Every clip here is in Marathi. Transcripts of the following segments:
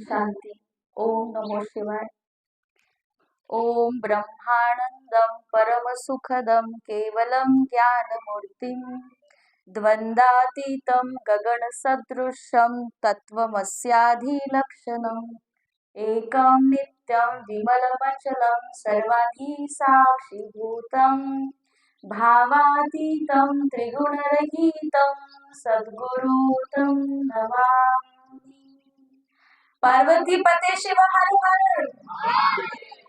शांती। ओम नमो शिवाय। ओम ब्रह्मानंदम परमसुखदम केवलम ज्ञानमूर्तिम द्वंद्वातीतं गगनसदृशं तत्त्वमस्याधिलक्षणम्। एकं नित्यं विमलमचलं सर्वाधि भावातीतं त्रिगुणरहितं सद्गुरुतं नमामि। पार्वती पते शिव हर हर।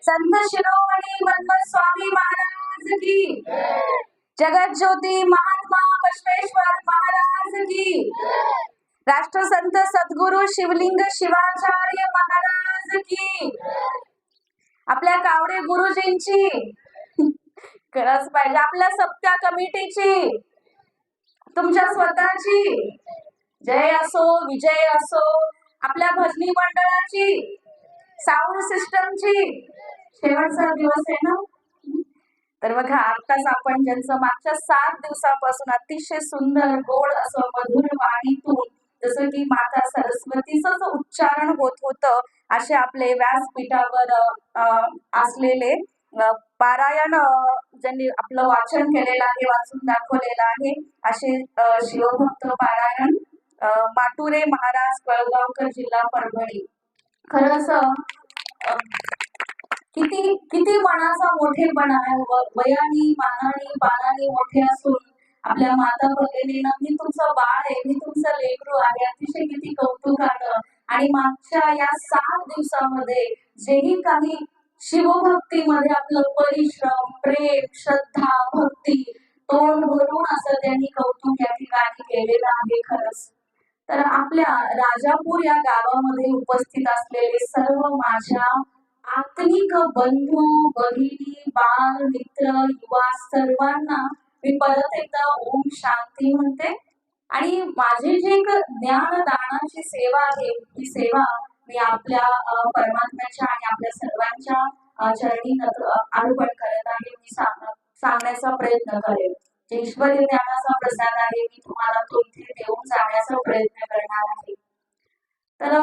संत शिरोमणी मन्मथ स्वामी महाराज की। जगत ज्योती महात्मा बसवेश्वर महाराज की। राष्ट्रसंत सद्गुरु शिवलिंग शिवाचार्य महाराज की। आपल्या कावडे गुरुजींची। खरंच पाहिजे आपल्या सप्त्या कमिटीची। तुमच्या स्वतःची। जय असो विजय असो आपल्या भजनी मंडळाची साऊंड सिस्टमची. शेवटचा दिवस आहे ना? तर बघा आत्ताच आपण ज्यांचं मागच्या सात दिवसापासून अतिशय सुंदर गोड असं मधुर वाणीतून जसं की माता सरस्वतीच उच्चारण होत होतं असे आपले व्यासपीठावर असलेले पारायण ज्यांनी आपलं वाचन केलेलं आहे वाचून दाखवलेलं आहे असे शिवभक्त पारायण माटुरे महाराज कळगावकर जिल्हा परभणी. खरंच असं किती किती मनाचा मोठेपणा आहे व- वयाने मानाने पानाने मोठे असून आपल्या माता भगिनीनं मी तुमचं बाळ आहे मी तुमचं लेकरू आहे अतिशय किती कौतुकानं आणि मागच्या या सात दिवसामध्ये जेही काही शिवभक्तीमध्ये आपलं परिश्रम प्रेम श्रद्धा भक्ती तोंड भरून असं त्यांनी कौतुक या ठिकाणी केलेलं आहे खरंच. तर आपल्या राजापूर या गावामध्ये उपस्थित असलेले सर्व माझ्या आत्मिक बंधू भगिनी बाल मित्र युवा सर्वांना मी परत एकदा ओम शांती म्हणते. आणि माझी जी एक ज्ञानदानाची सेवा आहे ती सेवा मी आपल्या परमात्म्याच्या आणि आपल्या सर्वांच्या चरणी अर्पण करत आहे मी सांग- सांगण्याचा प्रयत्न करेन. ईश्वरी ज्ञानाचा प्रसाद आहे मी तुम्हाला तो इथे देऊन जाण्याचा प्रयत्न करणार आहे. तर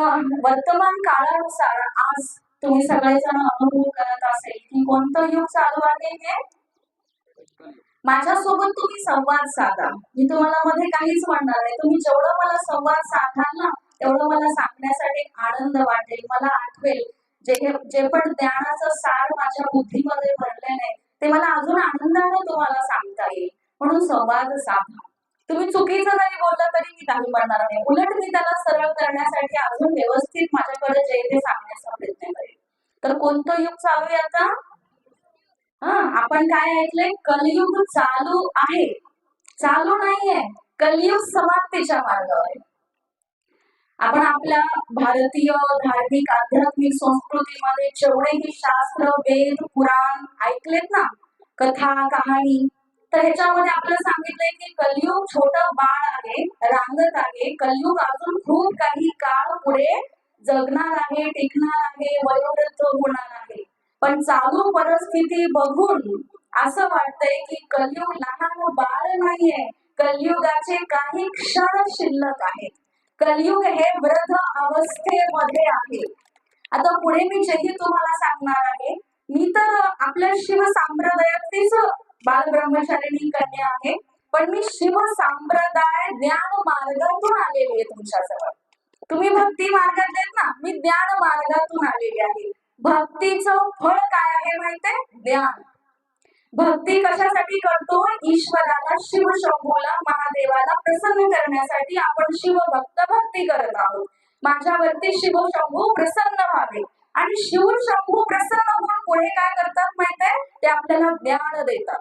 वर्तमान काळानुसार आज तुम्ही सगळेजण अनुभव करत असेल की कोणतं युग चालू आहे हे? माझ्यासोबत तुम्ही संवाद साधा. मी तुम्हाला मध्ये काहीच म्हणणार नाही. तुम्ही जेवढं मला संवाद साधाल ना तेवढं मला सांगण्यासाठी आनंद वाटेल मला आठवेल. जे जे पण ज्ञानाचं सार माझ्या बुद्धीमध्ये भरले नाही ते मला अजून आनंदाने तुम्हाला सांगता येईल. म्हणून संवाद साधा. तुम्ही चुकीचं जरी बोलला तरी मी काही म्हणणार नाही. उलट मी त्याला सरळ करण्यासाठी अजून व्यवस्थित माझ्याकडे जे ते सांगण्याचा प्रयत्न करेन. तर कोणतं युग चालू आहे आता? हा आपण काय ऐकलंय? कलयुग चालू आहे. चालू नाहीये. कलयुग समाप्तीच्या मार्गावर आहे. आपण आपल्या भारतीय धार्मिक आध्यात्मिक संस्कृतीमध्ये जेवढेही शास्त्र वेद पुराण ऐकलेत ना कथा कहाणी तर ह्याच्यामध्ये आपल्याला सांगितलंय की कलियुग छोटं बाळ आहे रांगत आहे. कलयुग अजून खूप काही काळ पुढे जगणार आहे टिकणार आहे वयोवृद्ध होणार आहे. पण चालू परिस्थिती बघून असं वाटतंय की कलियुग लहान बाळ नाहीये. कलियुगाचे काही क्षण शिल्लक आहेत. कलियुग हे वृद्ध अवस्थेमध्ये आहे. आता पुढे मी जेही तुम्हाला सांगणार आहे मी तर आपल्या शिव संप्रदायातलीच बाल ब्रह्मचारिणी कन्या आहे. पण मी शिव संप्रदाय ज्ञान मार्गातून आलेली आहे तुमच्याजवळ तुम्ही भक्ती मार्गात आहेत ना मी ज्ञान मार्गातून आलेली आहे. भक्तीचं फळ काय आहे माहितीये? ज्ञान. भक्ती कशासाठी करतो ईश्वराला शिव शंभूला महादेवाला प्रसन्न करण्यासाठी आपण शिवभक्त भक्ती करत आहोत. माझ्यावरती शिव शंभू प्रसन्न व्हावे. आणि शिव शंभू प्रसन्न होऊन पुढे काय करतात माहितीये? ते आपल्याला ज्ञान देतात.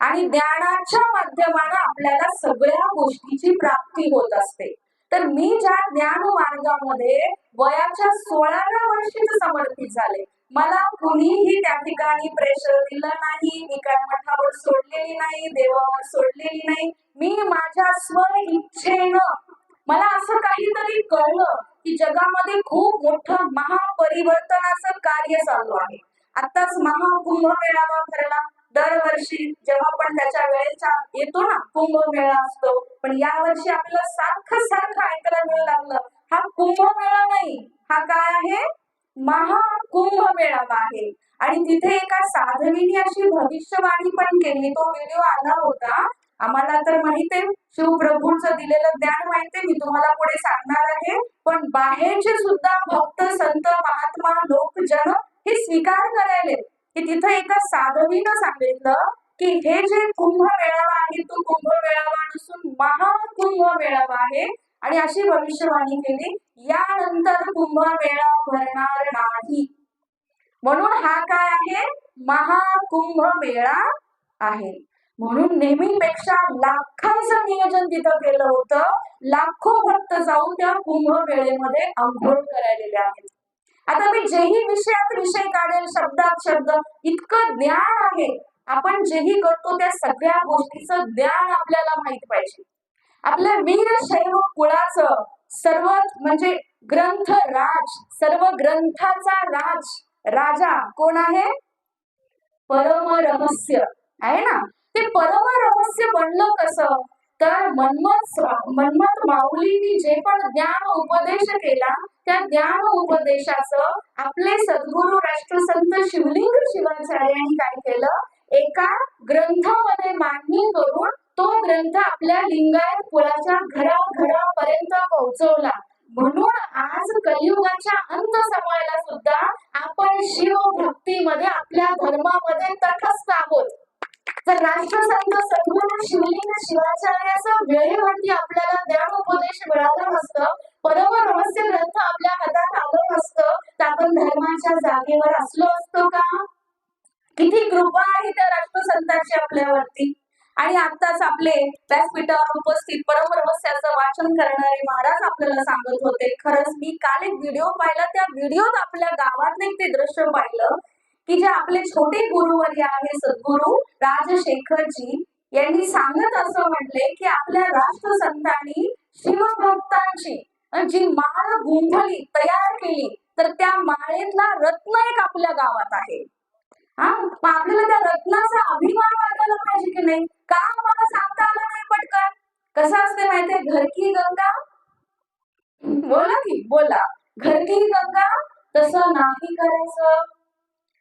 आणि ज्ञानाच्या माध्यमानं आपल्याला सगळ्या गोष्टीची प्राप्ती होत असते. तर मी ज्या ज्ञान मार्गामध्ये वयाच्या सोळाव्या वर्षीच समर्पित झाले. मला कुणीही त्या ठिकाणी प्रेशर दिलं नाही. मी काय मठावर सोडलेली नाही देवावर सोडलेली नाही. मी माझ्या स्व इच्छेनं मला असं काहीतरी कळलं की जगामध्ये खूप मोठं महापरिवर्तनाचं कार्य चालू आहे. आताच महाकुंभ मेळावा भरला. दरवर्षी जेव्हा पण त्याच्या वेळेचा येतो ना कुंभमेळा असतो पण यावर्षी आपल्याला सारखं सारखं ऐकायला मिळू लागलं. हा कुंभमेळा नाही हा काय आहे? महाकुंभ मेळावा आहे. आणि तिथे एका साधवीने अशी भविष्यवाणी पण केली. तो व्हिडिओ आला होता. आम्हाला तर माहीत आहे शिवप्रभूंचं दिलेलं ज्ञान माहितीये मी तुम्हाला पुढे सांगणार आहे. पण बाहेरचे सुद्धा भक्त संत महात्मा लोकजन हे स्वीकार करायलेत. की तिथं एका साधवीनं सांगितलं की हे जे कुंभ मेळावा आहे तो कुंभ मेळावा नसून महाकुंभ मेळावा आहे. आणि अशी भविष्यवाणी केली यानंतर कुंभ मेळा भरणार नाही. म्हणून हा काय आहे? महाकुंभ मेळा आहे. म्हणून नेहमीपेक्षा लाखांचं नियोजन तिथं केलं होतं. लाखो भक्त जाऊन त्या कुंभ मेळेमध्ये आंघोळ करायलेले जेही विषयात विषय काढेल शब्दात शब्द इतकं ज्ञान आहे. आपण जेही करतो त्या सगळ्या गोष्टीचं ज्ञान आपल्याला माहीत पाहिजे. आपल्या वीर शैव कुळाचं सर्व म्हणजे ग्रंथ राज सर्व ग्रंथाचा राज राजा कोण आहे? परम रहस्य आहे ना? ते परम रहस्य बनलं कसं? तर मन्मथ मन्मथ माऊलींनी जे पण ज्ञान उपदेश केला त्या ज्ञान उपदेशाचं आपले सद्गुरु राष्ट्रसंत शिवलिंग शिवाचार्यांनी काय केलं? एका ग्रंथामध्ये मांडणी करून तो ग्रंथ आपल्या लिंगायत कुळाच्या घराघरापर्यंत पोहोचवला. म्हणून आज कलियुगाच्या अंत समयाला सुद्धा आपण शिव भक्तीमध्ये आपल्या धर्मामध्ये तटस्थ तर राष्ट्रसंत सद्गुरू शिवलिंग शिवाचार्याचं वेळेवरती आपल्याला ज्ञान उपदेश मिळालं नसतं परम रहस्य ग्रंथ आपल्या हातात आलं नसतं तर आपण धर्माच्या जागेवर असलो असतो का? किती कृपा आहे त्या राष्ट्रसंतांची आपल्यावरती. आणि आताच आपले व्यासपीठावर उपस्थित परम रहस्याचं वाचन करणारे महाराज आपल्याला सांगत होते. खरंच मी काल एक व्हिडिओ पाहिला. त्या व्हिडिओत आपल्या गावात ते दृश्य पाहिलं. की जे आपले छोटे गुरुवर्य आहे सद्गुरु राजशेखरजी यांनी सांगत असं म्हटले की आपल्या राष्ट्रसंतांनी शिवभक्तांची जी माळ गुंफली तयार केली तर त्या माळेतला रत्न एक आपल्या गावात आहे. हा? आपल्याला त्या रत्नाचा अभिमान वाटायला पाहिजे की नाही? का मला सांगता आलं नाही पटकन? कसं असते माहितीये घरकी गंगा? बोला की बोला. घरकी गंगा तसं नाही करायचं.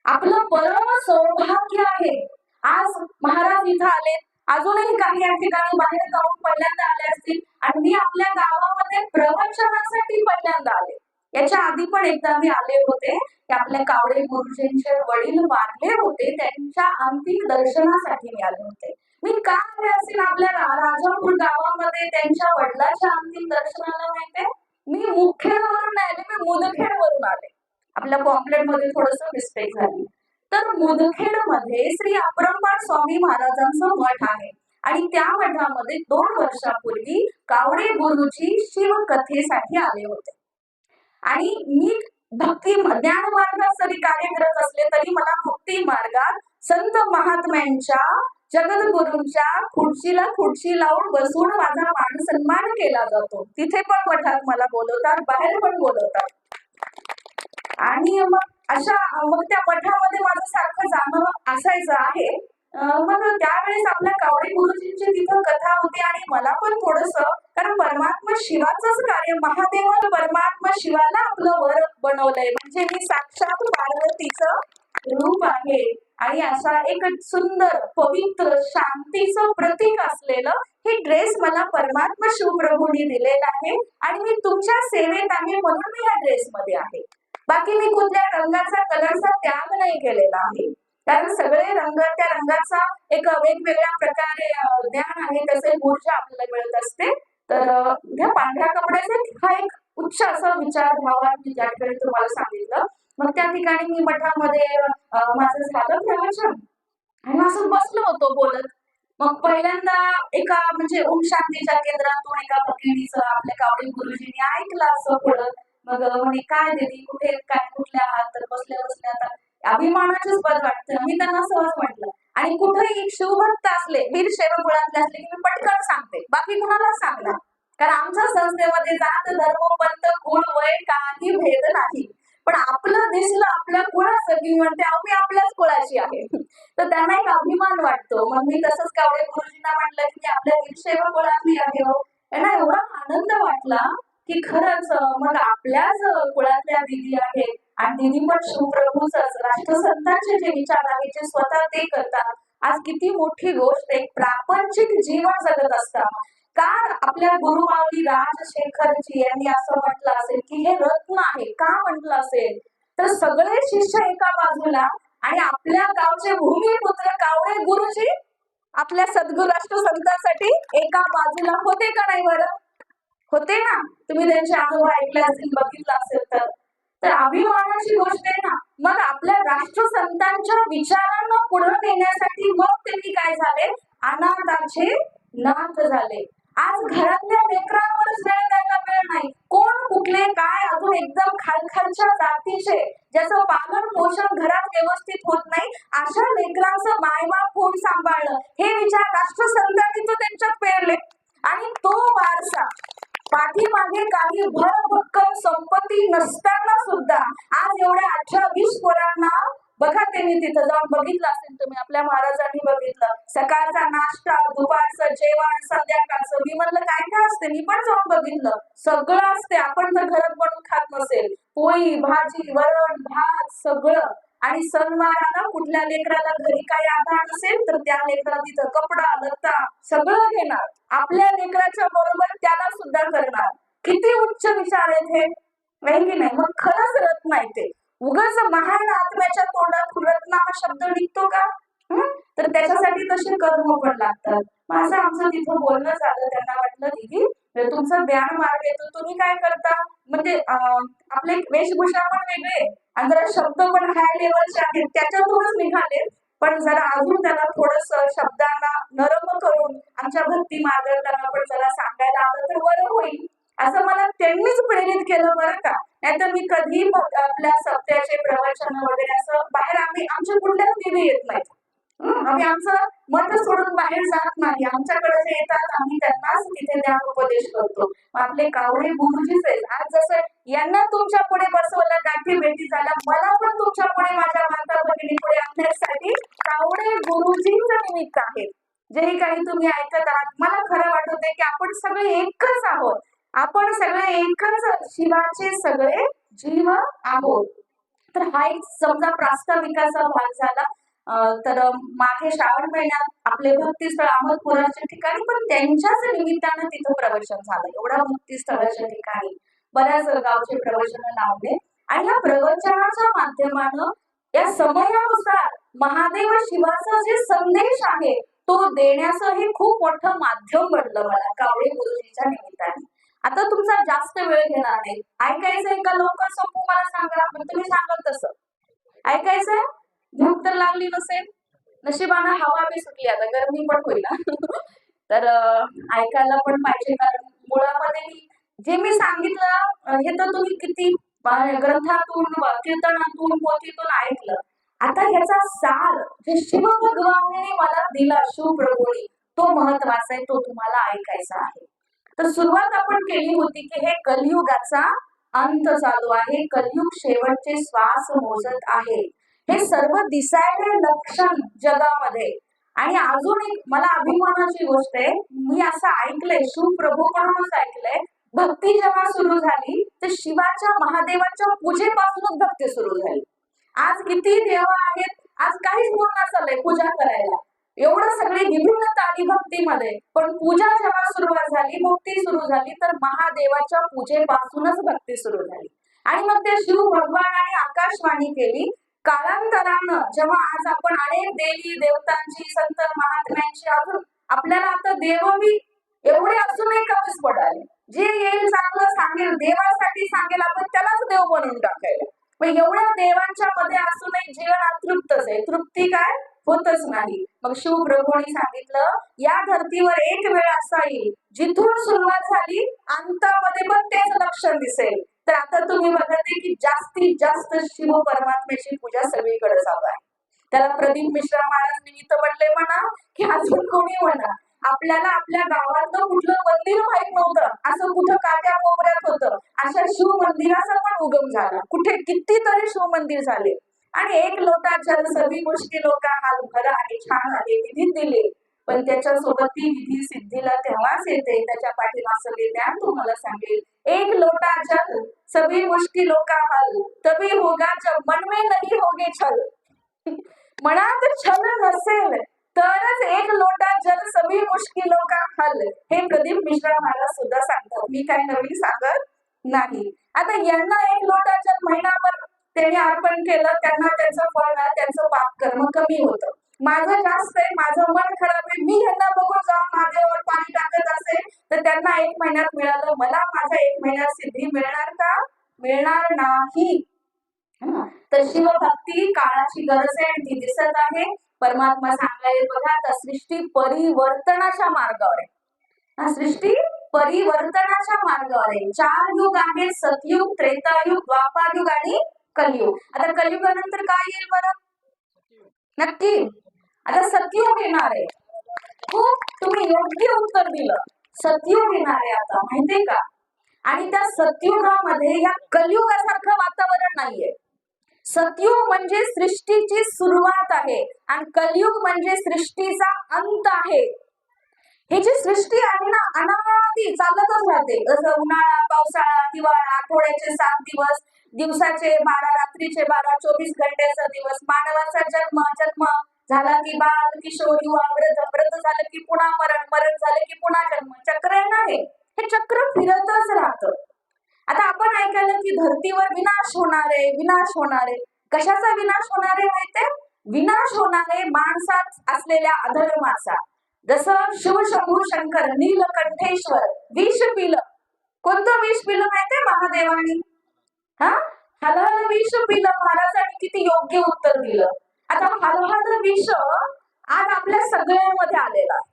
आपलं परम सौभाग्य आहे. आज महाराज इथं आले. अजूनही काही या ठिकाणी बाहेर जाऊन पहिल्यांदा आले असतील आणि मी आपल्या गावामध्ये प्रवचनासाठी पहिल्यांदा आले. याच्या आधी पण एकदा मी आले होते. की आपल्या कावडे गुरुजींचे वडील वारले होते. त्यांच्या अंतिम दर्शनासाठी मी आले होते. मी का आले असेल आपल्या राजापूर गावामध्ये? त्यांच्या वडिलाच्या अंतिम दर्शनाला माहितीये? मी मुख्यवरून नाही आले. मी मुदखेडवरून आले. आपल्या पॉम्पलेटमध्ये थोडस मिस्टेक झाली. तर मुदखेडमध्ये श्री अपरंपार स्वामी महाराजांचं मठ आहे. आणि त्या मठामध्ये दोन वर्षापूर्वी कावडे गुरुजी शिवकथेसाठी आले होते. आणि मी भक्ती ज्ञान मार्गात जरी कार्य करत असले तरी मला भक्ती मार्गात संत महात्म्यांच्या जगदगुरूंच्या खुर्चीला खुर्ची लावून बसून माझा मान सन्मान केला जातो. तिथे पण मठात मला बोलवतात बाहेर पण बोलवतात. आणि मग अशा मग त्या मठामध्ये माझं सारखं जाणं असायचं आहे. मग त्यावेळेस आपल्या कावडे गुरुजींची तिथं कथा होती आणि मला पण थोडस कारण परमात्मा शिवाचंच कार्य महादेवान परमात्मा शिवाला आपलं वर बनवलंय. म्हणजे मी साक्षात पार्वतीचं रूप आहे. आणि असा एक सुंदर पवित्र शांतीचं प्रतीक असलेलं हे ड्रेस मला परमात्मा शिवप्रभूंनी दिलेला आहे. आणि मी तुमच्या सेवेत आहे म्हणून मी या ड्रेस मध्ये आहे. बाकी मी कुठल्या रंगाचा कलरचा त्याग नाही केलेला आहे. कारण सगळे रंग त्या रंगाचा एक वेगवेगळ्या प्रकारे ज्ञान आहे त्याचे ऊर्जा आपल्याला मिळत असते. तर ह्या पांढऱ्या कपड्याचा हा एक उच्च असा विचार भावात मी ज्या ठिकाणी तुम्हाला सांगितलं. मग त्या ठिकाणी मी मठामध्ये माझं झालं प्रवचन. आणि असं बसलो होतो बोलत. मग पहिल्यांदा एका म्हणजे ओम शांतीच्या केंद्रातून एका भगिनीचं आपल्या कावडी गुरुजींनी ऐकलं असं बोलत. मग म्हणे काय दिदी कुठे काय कुठल्या आहात? तर बसल्या बसल्या आता अभिमानाचीच पद वाटतं. मी त्यांना सहज म्हटलं आणि कुठेही शिवभक्त असले वीर कुळातले असले की मी पटकन सांगते. बाकी कुणाला सांगणार कारण आमच्या संस्थेमध्ये जात धर्म पंत कुळ वय काही भेद नाही. पण आपलं दिसलं आपल्या कुळाचं की म्हणते आम्ही आपल्याच कुळाची आहे. तर त्यांना एक अभिमान वाटतो. मग मी तसंच कावडे गुरुजींना म्हटलं की आपल्या वीरशैव कुळातली आहे हो. त्यांना एवढा आनंद वाटला की खरंच मग आपल्याच कुळातल्या दिदी आहेत. आणि दिदी पण शिवप्रभूच राष्ट्रसंतांचे जे विचार आहेत जे स्वतः ते करतात. आज किती मोठी गोष्ट एक प्रापंचिक जीवन जगत असतात. का आपल्या गुरुमावली राजशेखरजी यांनी असं म्हटलं असेल की हे रत्न आहे. का म्हटलं असेल? तर सगळे शिष्य एका बाजूला आणि आपल्या गावचे भूमिपुत्र कावळे गुरुजी आपल्या सद्गुराष्ट्र संतांसाठी एका बाजूला होते का नाही बरं? होते ना? तुम्ही त्यांचे अनुभव ऐकले असतील बघितलं असेल तर. तर अभिमानाची गोष्ट आहे ना मग आपल्या राष्ट्रसंतांच्या विचारांना पुढे नेण्यासाठी मग त्यांनी काय झाले? अनाथाचे नाथ झाले. आज घरातल्या लेकरांवरच वेळ द्यायला वेळ नाही. कोण कुठले काय अजून एकदम खालखालच्या जातीचे ज्याचं पालन पोषण घरात व्यवस्थित होत नाही अशा लेकरांचं मायबाप कोण सांभाळलं? हे विचार राष्ट्रसंतांनी तर त्यांच्यात पेरले. आणि तो वारसा पाठीमागे काही भरभक्कम संपत्ती नसताना सुद्धा आज एवढ्या अठरा वीस पोरांना बघा त्यांनी तिथं जाऊन बघितलं असेल तुम्ही आपल्या महाराजांनी बघितलं. सकाळचा नाश्ता दुपारचं जेवण संध्याकाळचं मी म्हणलं काय काय असते? मी पण जाऊन बघितलं. सगळं असते आपण जर घरात बनवून खात नसेल. पोळी भाजी वरण भात सगळं. आणि सणवाराला कुठल्या लेकराला घरी काही आधार नसेल तर त्या लेकरा तिथं कपडा लत्ता सगळं घेणार. आपल्या लेकराच्या बरोबर त्याला सुद्धा करणार. किती उच्च विचार आहेत हे? नाही की नाही? मग खरंच रत्न आहे ते. उगाच महान आत्म्याच्या तोंडात रत्न हा शब्द निघतो का? तर त्याच्यासाठी तसे कर्म पण लागतात. मग असं आमचं तिथं बोलणं झालं त्यांना वाटलं दिदी तर तुमचा ध्यान मार्ग येतो तुम्ही काय करता? म्हणजे आपले वेशभूषा पण वेगळे आणि जरा शब्द पण हाय लेवलचे आहेत. त्याच्यातूनच निघाले पण जरा अजून त्याला थोडस शब्दांना नरम करून आमच्या भक्ती मार्गाला पण जरा सांगायला आलं तर बरं होईल. असं मला त्यांनीच प्रेरित केलं बरं का. नाहीतर मी कधी आपल्या सत्याचे प्रवचन वगैरे असं बाहेर आम्ही आमच्या कुठल्याच निधी येत नाही आम्ही आमचं मत सोडून बाहेर जात नाही. आमच्याकडे जे येतात आम्ही त्यांनाच तिथे ज्ञान उपदेश करतो. मग आपले कावळे गुरुजीच आहेत. आज जसं यांना तुमच्यापुढे बसवलं गाठी भेटी झाल्या मला पण तुमच्यापुढे माझ्या माता भगिनी पुढे आणण्यासाठी कावळे गुरुजींच निमित्त आहेत जेही काही तुम्ही ऐकत आहात मला खरं वाटत की आपण सगळे एकच आहोत. आपण सगळे एकच शिवाचे सगळे जीव आहोत. तर हा एक समजा प्रास्ताविकाचा भाग झाला. तर मागे श्रावण महिन्यात आपले भक्तीस्थळ अहमदपुराच्या ठिकाणी पण त्यांच्याच निमित्तानं तिथं प्रवचन झालं. एवढ्या भक्तीस्थळाच्या ठिकाणी बऱ्याच गावचे प्रवचन लावले. आणि या प्रवचनाच्या माध्यमानं या समयानुसार महादेव शिवाचा जे संदेश आहे तो देण्याचं हे खूप मोठं माध्यम बनलं मला कावळे गुरुजीच्या निमित्ताने. आता तुमचा जास्त वेळ घेणार नाही ऐकायचंय का लवकर संपू मला सांगा. पण तुम्ही सांगाल तसं. ऐकायचंय? भूक तर लागली नसेल. नशिबानं हवा बी सुटली आता गरमी पण होईल तर ऐकायला पण पाहिजे. कारण मुळामध्ये जे मी सांगितलं हे तर तुम्ही किती ग्रंथातून कीर्तनातून पोथीतून ऐकलं. आता ह्याचा सार जे शिवभगवानाने मला दिला शिवप्रभूने तो महत्त्वाचा आहे तो तुम्हाला ऐकायचा आहे. तर सुरुवात आपण केली होती की हे कलियुगाचा अंत चालू आहे. कलियुग शेवटचे श्वास मोजत आहे. हे सर्व दिसायले लक्षण जगामध्ये. आणि अजून एक मला अभिमानाची गोष्ट आहे मी असं ऐकलंय शिवप्रभूकडूनच ऐकलंय भक्ती जेव्हा सुरू झाली तर शिवाच्या महादेवाच्या पूजेपासूनच भक्ती सुरू झाली. आज किती देव आहेत आज काहीच पूर्ण चाललंय पूजा करायला. एवढं सगळी विभिन्नता आली भक्तीमध्ये पण पूजा जेव्हा सुरुवात झाली भक्ती सुरू झाली तर महादेवाच्या पूजेपासूनच भक्ती सुरू झाली. आणि मग ते शिव भगवानाने आकाशवाणी केली कालांतरानं जेव्हा आज आपण अनेक देवी देवतांची संत महात्म्यांची अजून आपल्याला आता देवमी एवढे असूनही कमीच पडाले. जे येईल चांगलं सांगेल देवासाठी सांगेल आपण त्यालाच देव बनवून टाकायला पण एवढ्या देवांच्या मध्ये असूनही जीवन अतृप्तच आहे. तृप्ती काय? होतच नाही. मग शिवप्रभूंनी सांगितलं या धर्तीवर एक वेळ असा येईल जिथून सुरुवात झाली अंतामध्ये पण तेच लक्षण दिसेल. तर आता तुम्ही बघत आहे की जास्तीत जास्त शिव परमात्म्याची पूजा सगळीकडे चालू आहे. त्याला प्रदीप मिश्रा महाराज निमित्त म्हटले म्हणा की अजून कोणी म्हणा. आपल्याला आपल्या गावातलं कुठलं मंदिर माहीत नव्हतं. असं कुठं काट्या कोपऱ्यात होतं. अशा शिव मंदिराचा पण उगम झाला. कुठे कितीतरी शिव मंदिर झाले. आणि एक लोटाच्या सर्व गोष्टी लोक हात भरा आणि छान आहे. निधी दिले. पण त्याच्यासोबत ती विधी सिद्धीला तेव्हाच येते. त्याच्या पाठीमागचं ते ज्ञान तुम्हाला सांगेल. एक लोटा जल सभी मुश्किलों का हल. तभी होगा जब मन में नहीं होगे छल. मनात छल नसेल तरच एक लोटा जल सभी मुश्किलों का हल. हे प्रदीप मिश्रा मला सुद्धा सांगतात. मी काय नवीन सांगत नाही. आता यांना एक लोटा जल महिनाभर त्यांनी अर्पण केलं त्यांना त्यांचं फळ त्यांचं पाप कर्म कमी होतं. माझं जास्त आहे माझं मन खराब आहे. मी ह्यांना बघून जाऊन महादेवावर पाणी टाकत असेल तर त्यांना एक महिन्यात मिळालं. मला माझा एक महिन्यात सिद्धी मिळणार का? मिळणार नाही. हं. तर शिवभक्ती काळाची गरज आहे आणि ती दिसत आहे. परमात्मा सांगायला बघा तर सृष्टी परिवर्तनाच्या मार्गावर आहे. सृष्टी परिवर्तनाच्या मार्गावर आहे. चार युग आहे सतयुग त्रेतायुग द्वापार युग आणि कलियुग. आता कलियुगानंतर काय येईल बरं? नक्की. आता सतयुग येणार आहे. खूप तुम्ही योग्य उत्तर दिलं. सतयुग येणार आहे आता माहितीये का? आणि त्या सतयुगामध्ये या कलियुगासारखं वातावरण नाहीये. सतयुग म्हणजे सृष्टीची सुरुवात आहे आणि कलियुग म्हणजे सृष्टीचा अंत आहे. ही जी सृष्टी आहे ना अनादी चालतच राहते. जसं उन्हाळा पावसाळा हिवाळा आठवड्याचे सात दिवस दिवसाचे बारा रात्रीचे बारा चोवीस घंट्याचा दिवस मानवाचा जन्म जन्म झाला की बाल किशोर युवा व्रत व्रत झालं की पुन्हा मरण मरण झालं की पुन्हा जन्म. चक्र आहे ना हे? हे चक्र फिरतच राहतं. आता आपण ऐकायला की धर्तीवर विनाश होणार आहे विनाश होणार आहे. कशाचा विनाश होणार आहे माहितीये विनाश होणार आहे माणसात असलेल्या अधर्माचा जसं शिवशंभू शंकर नीलकंठेश्वर विष पिलं. कोणतं विष पिलं माहितीये महादेवानी? हा? हल विष पिलं महाराजांनी किती योग्य उत्तर दिलं. आता हलहल विष आज आपल्या सगळ्यांमध्ये आलेला आहे.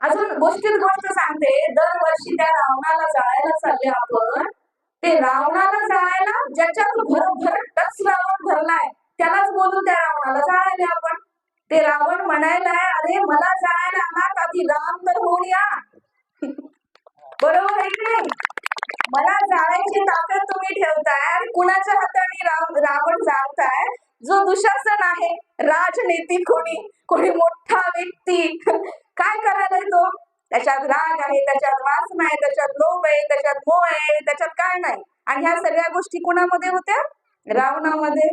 अजून गोष्टीत गोष्ट सांगते दरवर्षी त्या रावणाला जाळायला चालले आपण. ते रावणाला जाळायला ज्याच्यात भरभर टच रावण भरलाय त्यालाच बोलून त्या रावणाला जाळायला आपण. ते रावण म्हणायलाय अरे मला जाळायला आलात आधी राम तर होऊन या बरोबर आहे की नाही? मला जाळायची ताकद तुम्ही ठेवताय आणि कुणाच्या हाताने राव रावण जाळताय जो दुशासन आहे राजनीती कोणी कोणी मोठा व्यक्ती. काय करायलाय तो त्याच्यात राग आहे त्याच्यात वासना आहे त्याच्यात लोभ आहे त्याच्यात मोह आहे त्याच्यात काय नाही. आणि ह्या सगळ्या गोष्टी कुणामध्ये होत्या? रावणामध्ये.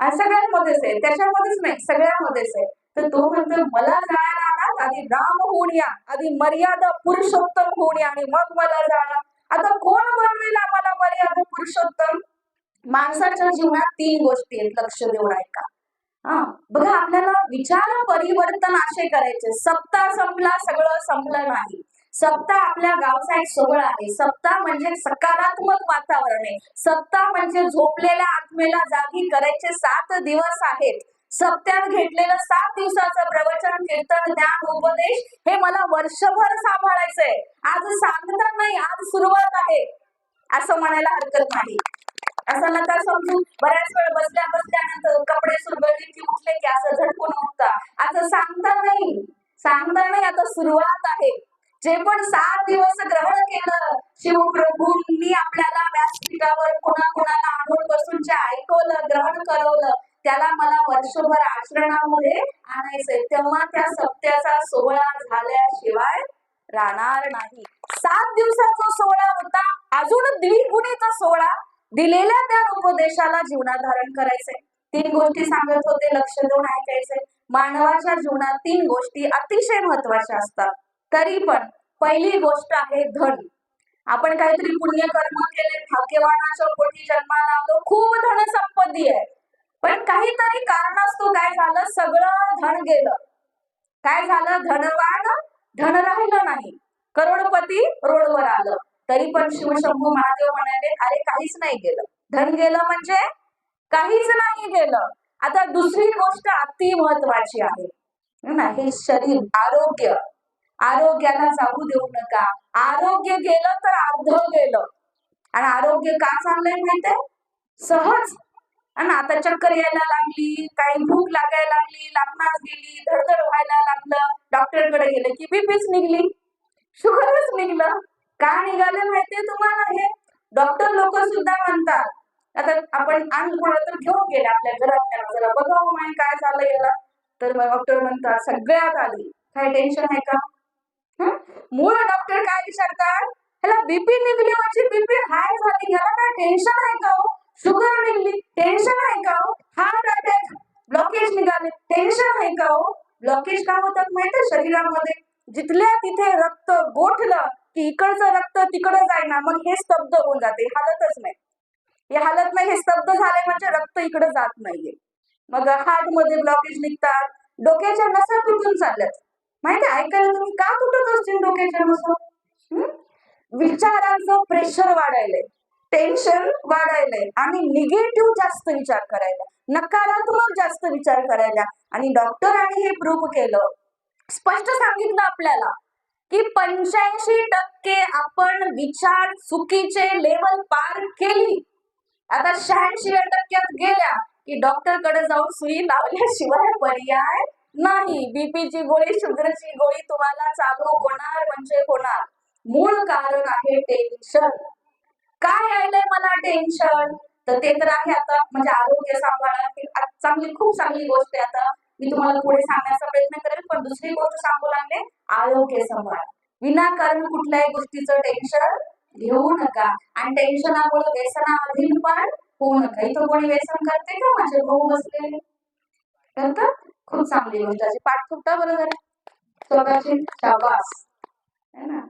सगळ्यांमध्येच आहे. त्याच्यामध्येच नाही सगळ्यामध्येच आहे. तर तो म्हणतो मला जायला आलात आधी राम होऊन या. आधी मर्यादा पुरुषोत्तम होऊन या आणि मग मला जाणार आता कोण बनवेल आम्हाला मर्यादा पुरुषोत्तम? माणसाच्या जीवनात तीन गोष्टी आहेत लक्ष देऊन ऐका. हा बघा आपल्याला विचार परिवर्तन असे करायचे. सप्ताह संपला सगळं संपलं नाही. सप्ताह आपल्या गावचा एक सोहळा आहे. सप्ताह म्हणजे सकारात्मक वातावरण आहे. सप्ताह म्हणजे झोपलेल्या आत्मेला जागी करायचे सात दिवस आहेत. सप्त्यात घेतलेलं सात दिवसाचं प्रवचन कीर्तन ज्ञान उपदेश हे मला वर्षभर सांभाळायचंय. आज सांगता नाही आज सुरुवात आहे. असं म्हणायला हरकत नाही. असं नका समजू बऱ्याच वेळ बसल्या बसल्यानंतर कपडे सुरगळले की उठले की असं झटकून उठता. आता सांगता नाही. सांगता नाही आता सुरुवात आहे. जे पण सात दिवस ग्रहण केलं शिवप्रभूंनी आपल्याला व्यासपीठावर कुणा कुणाला आणून बसून जे ऐकवलं ग्रहण करवलं त्याला मला वर्षभर आचरणामध्ये आणायचंय. तेव्हा त्या सप्त्याचा सोहळा झाल्याशिवाय राहणार नाही. सात दिवसाचा सोहळा होता. अजून द्विगुणीचा सोहळा दिलेल्या त्या उपदेशाला जीवनात धारण करायचे तीन गोष्टी सांगत होते लक्ष देऊन ऐकायचे मानवाच्या जीवनात तीन गोष्टी अतिशय महत्त्वाच्या असतात. तरी पण पहिली गोष्ट आहे धन. आपण काहीतरी पुण्यकर्म केले भाग्यवानाच्या पोटी जन्माला आलो खूप धन संपत्ती आहे. पण काहीतरी कारणास्तव काय झालं? सगळं धन गेलं. काय झालं? धनवान धन राहिलं नाही. करोडपती रोडवर आलं. तरी पण शिवशंभू महादेव म्हणाले अरे काहीच नाही गेलं. धन गेलं म्हणजे? काहीच नाही गेलं. आता दुसरी गोष्ट अति महत्वाची आहे. ना? हे शरीर आरोग्य. आरोग्याला जाऊ देऊ नका. आरोग्य गेलं तर अर्ध गेलं. आणि आरोग्य का चाललंय माहितीये? सहज. आणि आता चक्कर यायला लागली काही भूक लागायला लागली लागणार गेली धडधड व्हायला लागलं. डॉक्टरकडे गेलं की बीपीच निघली. शुगरच निघलं. का निघालं माहितीये तुम्हाला हे? डॉक्टर लोक सुद्धा म्हणतात. आता आपण आम्ही कोणाला तर घेऊन गेले आपल्या घरातल्या जरा बघावं माय काय झालं याला. तर डॉक्टर म्हणतात सगळ्यात आधी काय टेन्शन आहे का? मूळ डॉक्टर काय विचारतात? ह्याला बीपी निघली माझी बीपी हाय झाली ह्याला काय टेन्शन आहे का हो? शुगर निघली टेन्शन आहे का हो? हार्ट अटॅक ब्लॉकेज निघाले टेन्शन आहे का हो? ब्लॉकेज का होतात माहितीये? शरीरामध्ये जिथल्या तिथे रक्त गोठलं की इकडचं रक्त तिकडं जाईना मग हे स्तब्ध होऊन जाते. हालतच नाही. हे हालत नाही हे स्तब्ध झाले म्हणजे रक्त इकडे जात नाहीये. मग हार्टमध्ये ब्लॉकेज निघतात. डोक्याच्या नसा तुटून चालल्यात. माहिती ऐकायला तुम्ही का तुटत असतील डोक्याच्या नसा? विचारांचं प्रेशर वाढायलंय. टेन्शन वाढायलंय. आणि निगेटिव्ह जास्त विचार करायला. नकारात्मक जास्त विचार करायला. आणि डॉक्टरांनी हे प्रूव्ह केलं. स्पष्ट सांगितलं आपल्याला. की पंच्याऐंशी टक्के आपण विचार चुकीचे लेवल पार केली. आता शहाऐंशी टक्क्यात गेल्या की डॉक्टरकडे जाऊन सुई लावल्याशिवाय पर्याय नाही. बीपीची गोळी शुगरची गोळी तुम्हाला चालू होणार म्हणजे होणार. मूळ कारण आहे टेन्शन काय आलंय मला टेन्शन तर ते तर आहे आता. म्हणजे आरोग्य सांभाळा चांगली खूप चांगली गोष्ट आहे आता. मी तुम्हाला पुढे सांगण्याचा प्रयत्न करेल पण दुसरी गोष्ट सांगू लागले आरोग्य सांभाळ. विनाकारण कुठल्याही गोष्टीचं टेन्शन घेऊ नका. आणि टेन्शनामुळे व्यसनाधीन पण होऊ नका. इथं कोणी व्यसन करते का? माझे भाऊ बसलेले. करतात खूप चांगली गोष्ट अशी पाठ फुटता बरोबर स्वतःची शाबास. है ना?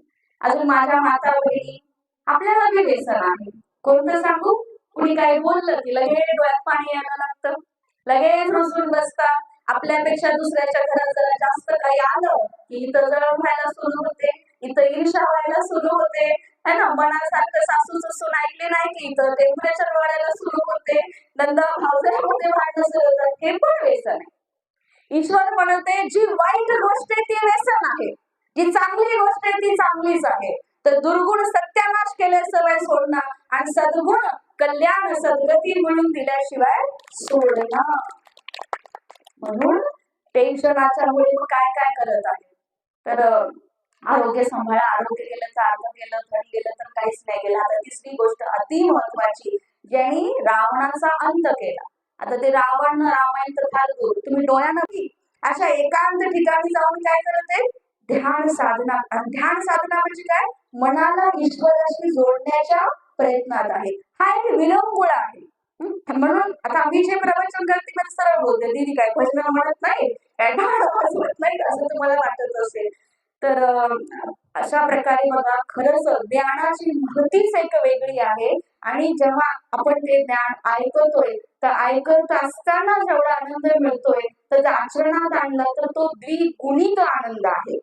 अजून माझ्या माता बहिणी आपल्याला बी व्यसन आहे. कोणतं सांगू? कुणी काही बोललं की लगेच डोळ्यात पाणी यायला लागतं. लगेच रुसून बसता आपल्यापेक्षा दुसऱ्याच्या घरात जरा जास्त काही आलं की इथं जळण व्हायला सुरू होते इथं ईर्षा व्हायला सुरू होते है ना? मनासारखं सासूचं सून ऐकले नाही की इथं टेम्परेचर वाढायला सुरू होते नंतर भावजामध्ये वाढणं सुरू होतात. हे पण व्यसन आहे. ईश्वर म्हणते जी वाईट गोष्ट आहे ती व्यसन आहे. जी चांगली गोष्ट आहे ती चांगलीच आहे. तर दुर्गुण सत्यानाश केल्या सवय सोडणं आणि सद्गुण कल्याण सद्गती मिळून दिल्याशिवाय सोडणं. म्हणून टेन्शनाच्या मुळे मग काय काय करत आहे? तर आरोग्य सांभाळा आरोग्य गेलं तर अर्ध गेलं धन गेलं तर काहीच नाही गेलं आता तिसरी गोष्ट अति महत्वाची ज्यांनी रावणाचा अंत केला. आता ते रावण रामायण तर फार दूर. तुम्ही डोळ्यानं की अशा एकांत ठिकाणी जाऊन काय करत? आहे ध्यान साधना ध्यान साधना म्हणजे काय? मनाला ईश्वराशी जोडण्याच्या प्रयत्नात आहे. हा एक विरंगुळा आहे. म्हणून आता आम्ही जे प्रवचन करते मला सरळ बोलते दीदी काय भजन म्हणत नाही? काय नाही? असं तुम्हाला वाटत असेल. तर अशा प्रकारे बघा खरंच ज्ञानाची महतीच एक वेगळी आहे. आणि जेव्हा आपण ते ज्ञान ऐकतोय तर ऐकत असताना जेवढा आनंद मिळतोय तर त्या आचरणात आणला तर तो द्विगुणित आनंद आहे.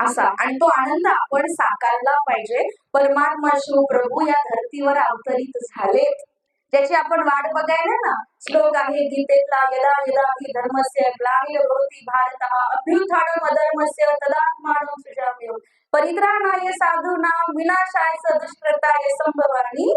असा. आणि तो आनंद आपण साकारला पाहिजे. परमात्मा शिव प्रभू या धर्तीवर अवतरित झालेत. ज्याची आपण वाट बघायला ना श्लोक आहे गीतेतला यदा यदा हि धर्मस्य ग्लानिर्भवति भारत अभ्युत्थानम अधर्मस्य तदात्मानं सृजाम्यो। परित्राणाय साधूनां विनाशाय सदुष्कृताय संभवानी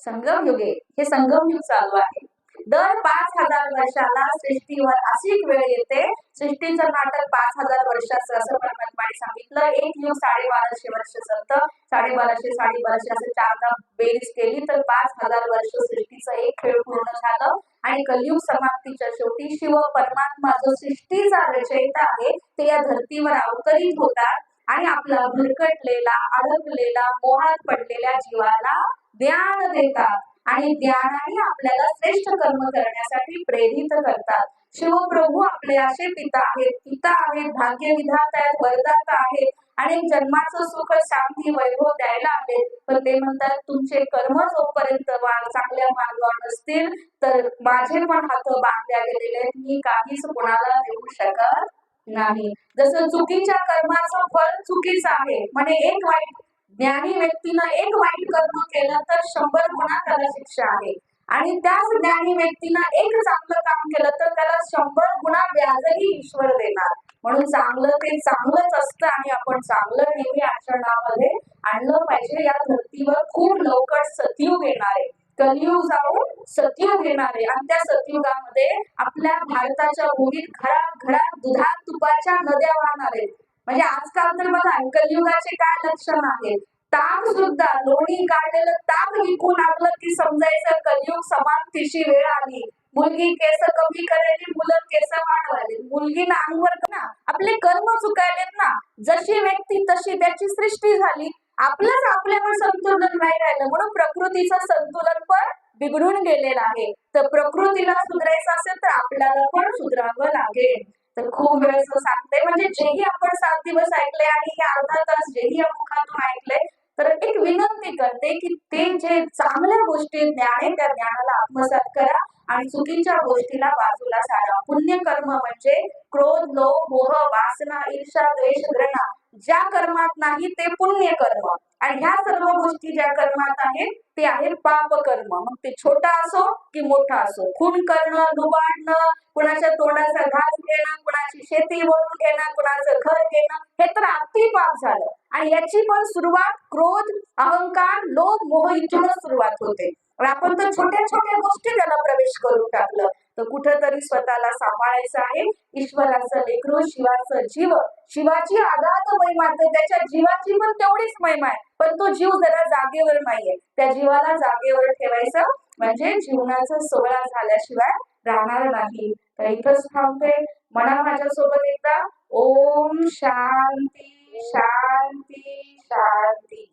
संगम युगे हे संगम युग चालू आहे। दर पाच हजार वर्षाला सृष्टीवर अशी एक वेळ येते. सृष्टीचं नाटक पाच हजार वर्षाचं असं परमात्माने सांगितलं. एक युग साडेबाराशे वर्ष चालतं साडेबाराशे साडेबाराशे असं चारदा बेरीज केली तर पाच हजार वर्ष सृष्टीचं एक खेळ पूर्ण झालं. आणि कलयुग समाप्तीच्या शेवटी शिव परमात्मा जो सृष्टीचा रचयिता आहे ते या धर्तीवर अवतरित होतात आणि आपला भरकटलेला अडकलेला मोहात पडलेल्या जीवाला ज्ञान देतात. आणि ज्ञानाने आपल्याला श्रेष्ठ कर्म करण्यासाठी प्रेरित करतात. शिवप्रभू आपले असे पिता आहेत. पिता आहेत भाग्य विधाता आहेत वरदाता आहेत आणि जन्माचं सुख शांती वैभव द्यायला आले पण ते म्हणतात तुमचे कर्म जोपर्यंत चांगल्या मार्गावर नसतील तर माझे पण हात बांधल्या गेलेले आहेत. मी काहीच कोणाला देऊ शकत नाही. जसं चुकीच्या कर्माचं फळ चुकीचं आहे. म्हणजे एक वाईट ज्ञानी व्यक्तीनं एक वाईट कर्म केलं तर शंभर गुणा त्याला शिक्षा आहे. आणि त्याच ज्ञानी व्यक्तीनं एक चांगलं काम केलं तर त्याला शंभर गुणा व्याजही ईश्वर देणार. म्हणून चांगलं ते चांगलंच असतं आणि आपण चांगलं नेहमी आचरणामध्ये आणलं पाहिजे. या धर्तीवर खूप लवकर सतयुग येणार आहे कलियुग जाऊन सतयुग येणार आहे आणि त्या सतयुगामध्ये आपल्या भारताच्या भूमीत घरात घरात दुधात तुपाच्या नद्या वाहणार आहेत म्हणजे आजकाल तर बघा कलियुगाचे काय लक्षण आहेत? ताक सुद्धा लोणी काढलेलं ताक विकून आणलं की समजायचं कलियुग समाप्तीची वेळ आली. मुलगी केस कमी करायची मुलं केस वाढवायचे मुलगी ना अंगवर ना आपले कर्म चुकायलेत ना. जशी व्यक्ती तशी त्याची सृष्टी झाली. आपलंच आपल्यावर संतुलन नाही राहिलं. म्हणून प्रकृतीचं संतुलन पण बिघडून गेलेलं आहे. तर प्रकृतीला सुधारायचं असेल तर आपल्याला पण सुधारावं लागेल. तर खूप वेळेस सांगते म्हणजे जेही आपण सात दिवस ऐकले आणि हे अर्धा तास जेही या मुखातून ऐकले तर एक विनंती करते की ते जे चांगल्या गोष्टी ज्ञान आहे त्या ज्ञानाला आत्मसात करा आणि चुकीच्या गोष्टीला बाजूला सारा. पुण्यकर्म म्हणजे क्रोध लोभ मोह वासना ईर्षा द्वेष घृणा ज्या कर्मात नाही ते पुण्य कर्म आणि ह्या सर्व गोष्टी ज्या कर्मात आहेत ते आहे पाप कर्म मग ते छोटा असो की मोठा असो. खून करणं लुबाडणं कुणाच्या तोंडाचा घास घेणं कुणाची शेती वळून घेणं कुणाचं घर घेणं हे तर अति पाप झालं. आणि याची पण सुरुवात क्रोध अहंकार लोभ मोह इथूनच सुरुवात होते. आपण तर छोट्या छोट्या गोष्टी त्याला प्रवेश करून टाकलं. तर कुठंतरी स्वतःला सांभाळायचं आहे. ईश्वराचं लेकरू शिवाचं जीव. शिवाची आघात महिमा तर त्याच्या जीवाची पण तेवढीच महिमा आहे. पण तो जीव जरा जागेवर नाहीये. त्या जीवाला जागेवर ठेवायचं म्हणजे जीवनाचा सोहळा झाल्याशिवाय राहणार नाही. तर इथंच थांबते. म्हणा माझ्यासोबत एकदा. ओम शांती शांती शांती.